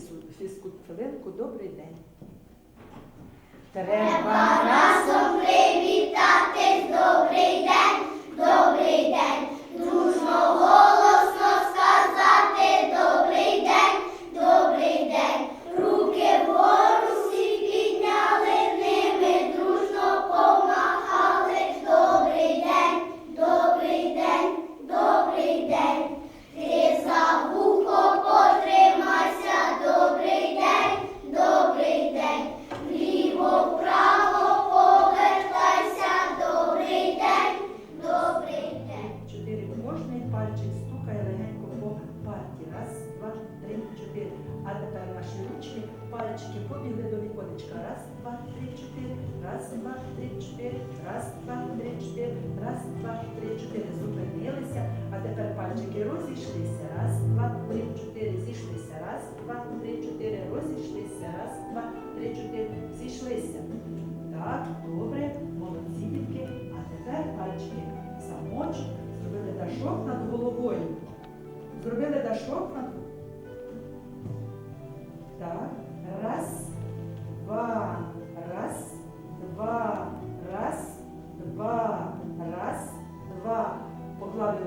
фізку- фізкультуринку Добрий день. Треба побігли до віконечка. Раз, два, три, чотири. Раз, два, три, чотири. Раз, два, три, чотири. Раз, два, три, чотири. Зупинилися. А тепер пальчики розійшлися. Раз, два, три, чотири. Зійшлися. Раз, два, три, чотири. Розійшлися. Раз, два, три, чотири. Зійшлися. Так, добре, молодці дітки. А тепер пальчики замочок, зробили дашок над головою. Зробили дашок над.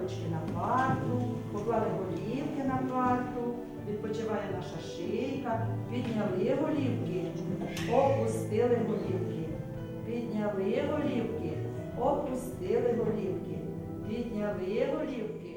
Ручки на парту, поклали голівки на парту, відпочиває наша шийка, підняли голівки, опустили голівки, підняли голівки, опустили голівки, підняли голівки,